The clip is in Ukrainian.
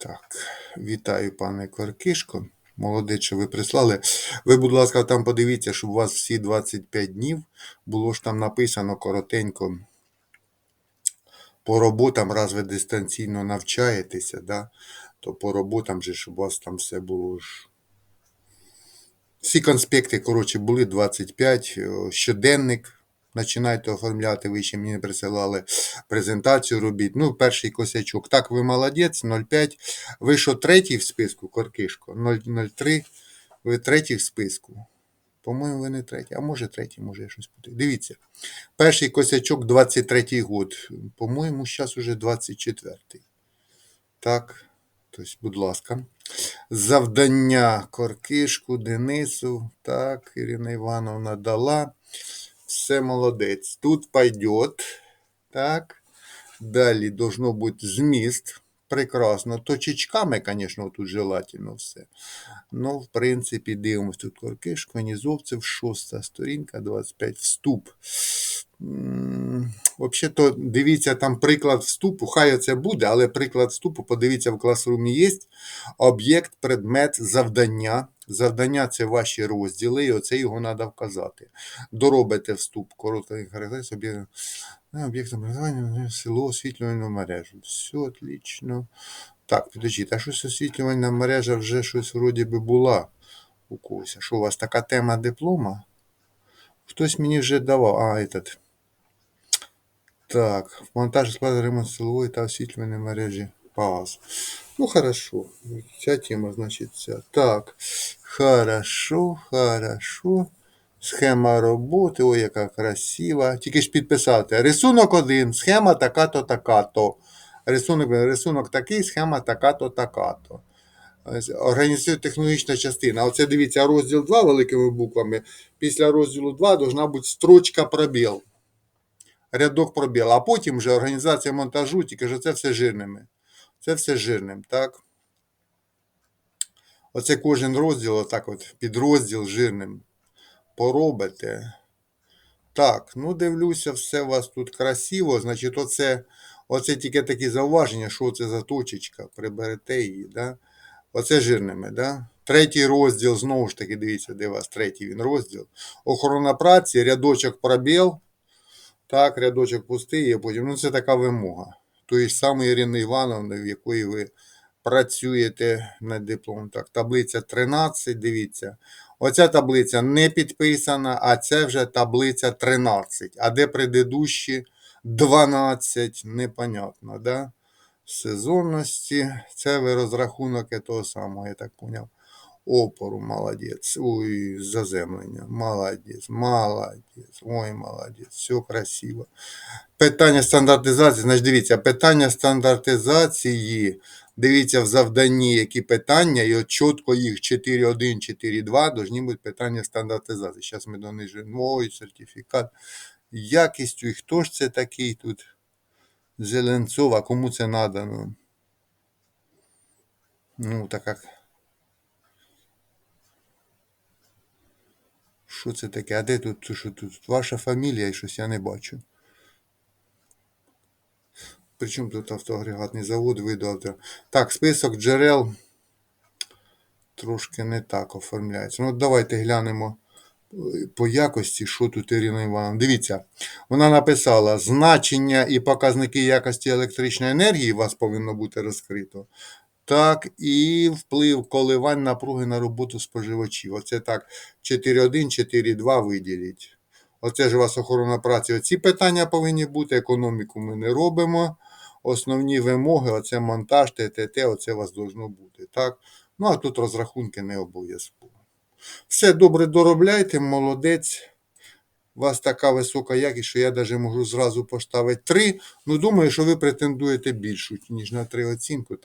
Так, вітаю, пане Коркишко. Молодець, що ви прислали. Ви, будь ласка, там подивіться, щоб у вас всі 25 днів було ж там написано коротенько по роботам, раз ви дистанційно навчаєтеся, да, то по роботам же, щоб у вас там все було ж. Всі конспекти, коротше, були 25, е, щоденник. Починайте оформляти, ви ще мені присилали презентацію робіть. Ну, перший косячок. Так, ви молодець, 0,5. Ви що, третій в списку, Коркишко? 0,03. Ви третій в списку. По-моєму, ви не третій. А може третій, може я щось путаю. Дивіться. Перший косячок 23-й год. По-моєму, зараз уже 24-й. Так, тобто, будь ласка. Завдання Коркишку, Денису. Так, Ірина Івановна дала. Все молодець. Тут пойдет. Так. Далі должно бути зміст. Прекрасно. Точечками, звісно, тут желательно все. Ну, в принципі, дивимось тут Коркишко, Нізовцев, шоста сторінка, 25 вступ. Взагалі-то, дивіться, там приклад вступу, хай це буде, але приклад вступу, подивіться, в класрумі є об'єкт, предмет, завдання. Завдання це ваші розділи, і оце його треба вказати. Доробите вступ, короткий характеристик, ну, об'єктом призначення, село, освітлювальну мережу. Все отлично. Так, підождіть, а щось освітлювальна мережа вже щось вроді би була у когось. Що у вас така тема диплома? Хтось мені вже давав. А, этот. Так, монтаж складу ремонт силової та освітлювальної мережі ПАС. Ну, хорошо. Ця тема, значить, ця. Так. Хорошо, хорошо. Схема роботи, ой, яка красива. Тільки ж підписати. Рисунок один, схема така-то, така-то. Рисунок, рисунок такий, схема така-то, така-то. Організаційно-технологічна частина. Оце дивіться, розділ 2 великими буквами. Після розділу 2 должна бути строчка пробіл. Рядок пробіл. А потім вже організація монтажу, тільки що це все жирними. Це все жирним, так? Оце кожен розділ, отак от, підрозділ жирним. Поробите. Так, ну дивлюся, все у вас тут красиво. Значить, оце, оце тільки такі зауваження, що це за точечка. Приберете її, да? Оце жирними, да? Третій розділ, знову ж таки, дивіться, де у вас третій він розділ. Охорона праці, рядочок пробіл. Так, рядочок пустий, а потім. Ну, це така вимога. Тої ж самої Ірини Івановни, в якої ви працюєте над дипломом. Так, таблиця 13, дивіться. Оця таблиця не підписана, а це вже таблиця 13. А де предыдущі 12, непонятно, да? Сезонності. Це ви розрахунок того самого, я так поняв. Опору, молодець. Ой, заземлення. Молодець, молодець. Ой, молодець. Все красиво. Питання стандартизації. Значить, дивіться, питання стандартизації. Дивіться в завданні, які питання, і от чітко їх 4.1, 4.2 должні бути питання стандартизації. Зараз ми донижимо. Ой, сертифікат. Якістю. І хто ж це такий тут? Зеленцов, а кому це надано? Ну, так як. Що це таке? А де тут? Що тут? Ваша фамілія і щось я не бачу. Причому тут автоагрегатний завод видав. Так, список джерел трошки не так оформляється. Ну, давайте глянемо е, по якості, що тут Ірина Івановна. Дивіться, вона написала: значення і показники якості електричної енергії у вас повинно бути розкрито. Так, і вплив коливань напруги на роботу споживачів. Оце так 4.1, 4.2 виділіть. Оце ж у вас охорона праці. Оці питання повинні бути. Економіку ми не робимо. Основні вимоги, оце монтаж, ТТТ, оце у вас должно бути. Так? Ну, а тут розрахунки не обов'язково. Все добре доробляйте, молодець. У вас така висока якість, що я навіть можу зразу поставити 3. Ну, думаю, що ви претендуєте більшу, ніж на 3 оцінку.